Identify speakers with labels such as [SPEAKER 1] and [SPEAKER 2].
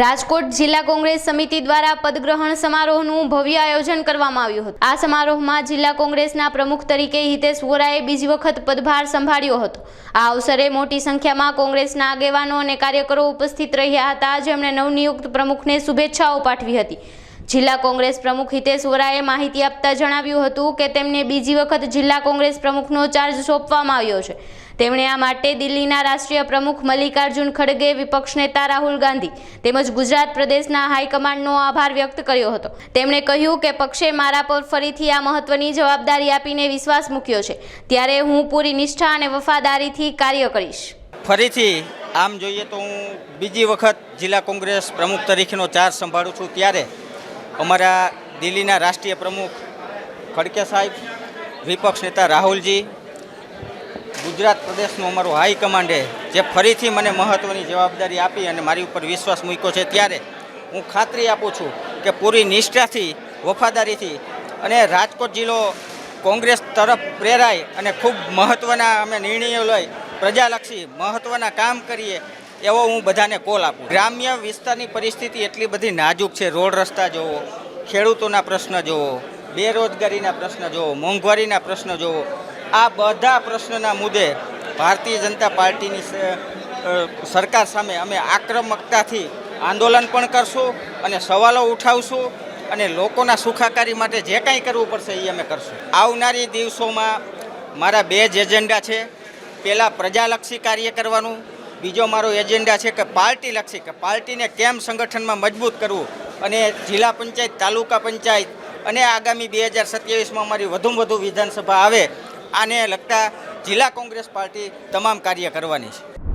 [SPEAKER 1] રાજકોટ જિલ્લા કોંગ્રેસ સમિતિ દ્વારા પદગ્રહણ સમારોહનું ભવ્ય આયોજન કરવામાં આવ્યું હતું. આ સમારોહમાં જિલ્લા કોંગ્રેસના પ્રમુખ તરીકે હિતેશ વોરાએ બીજી વખત પદભાર સંભાળ્યો હતો. આ અવસરે મોટી સંખ્યામાં કોંગ્રેસના આગેવાનો અને કાર્યકરો ઉપસ્થિત રહ્યા હતા. જેમણે નવનિયુક્ત પ્રમુખને શુભેચ્છાઓ પાઠવી હતી. જિલ્લા કોંગ્રેસ પ્રમુખ હિતેશ વોરાએ માહિતી આપતા જણાવ્યું હતું કે તેમને બીજી વખત જિલ્લા કોંગ્રેસ પ્રમુખનો ચાર્જ સોંપવામાં આવ્યો છે. તેમણે આ માટે દિલ્હીના રાષ્ટ્રીય પ્રમુખ મલ્લિકાર્જુન ખડગે વિપક્ષ નેતા રાહુલ ગાંધી તેમજ ગુજરાત પ્રદેશના હાઈકમાન્ડનો આભાર વ્યક્ત કર્યો હતો. તેમણે કહ્યું કે પક્ષે મારા પર ફરીથી આ મહત્વની જવાબદારી આપીને વિશ્વાસ મૂક્યો છે. ત્યારે હું પૂરી નિષ્ઠા અને વફાદારીથી કાર્ય કરીશ.
[SPEAKER 2] ફરીથી આમ જોઈએ તો હું બીજી વખત જિલ્લા કોંગ્રેસ પ્રમુખ તરીકેનો ચાર્જ સંભાળું છું. ત્યારે અમારા દિલ્હીના રાષ્ટ્રીય પ્રમુખ ખડકે સાહેબ, વિપક્ષ નેતા રાહુલજી, ગુજરાત પ્રદેશનું અમારું હાઈકમાન્ડે જે ફરીથી મને મહત્ત્વની જવાબદારી આપી અને મારી ઉપર વિશ્વાસ મૂક્યો છે ત્યારે હું ખાતરી આપું છું કે પૂરી નિષ્ઠાથી, વફાદારીથી અને રાજકોટ જિલ્લો કોંગ્રેસ તરફ પ્રેરાય અને ખૂબ મહત્ત્વના અમે નિર્ણયો લઈ, પ્રજાલક્ષી મહત્ત્વના કામ કરીએ એવો હું બધાને કોલ આપું ગ્રામ્ય વિસ્તારની પરિસ્થિતિ એટલી બધી નાજુક છે. રોડ રસ્તા જોવો, ખેડૂતોના પ્રશ્ન જોવો, બેરોજગારીના પ્રશ્ન જોવો, મોંઘવારીના પ્રશ્ન જોવો, આ બધા પ્રશ્નના મુદ્દે ભારતીય જનતા પાર્ટીની સરકાર સામે અમે આક્રમકતાથી આંદોલન પણ કરશું અને સવાલો ઉઠાવશું અને લોકોના સુખાકારી માટે જે કાંઈ કરવું પડશે એ અમે કરશું. આવનારી દિવસોમાં મારા બે જ એજન્ડા છે. પહેલાં પ્રજાલક્ષી કાર્ય કરવાનું બીજો મારો એજન્ડા છે કે પાર્ટીલક્ષી કે પાર્ટીને કેમ સંગઠનમાં મજબૂત કરવું? અને જિલ્લા પંચાયત, તાલુકા પંચાયત અને આગામી બે હજાર સત્યાવીસમાં અમારી વધુમાં વધુ વિધાનસભા આવે, આને લગતા જિલ્લા કોંગ્રેસ પાર્ટી તમામ કાર્ય કરવાની છે.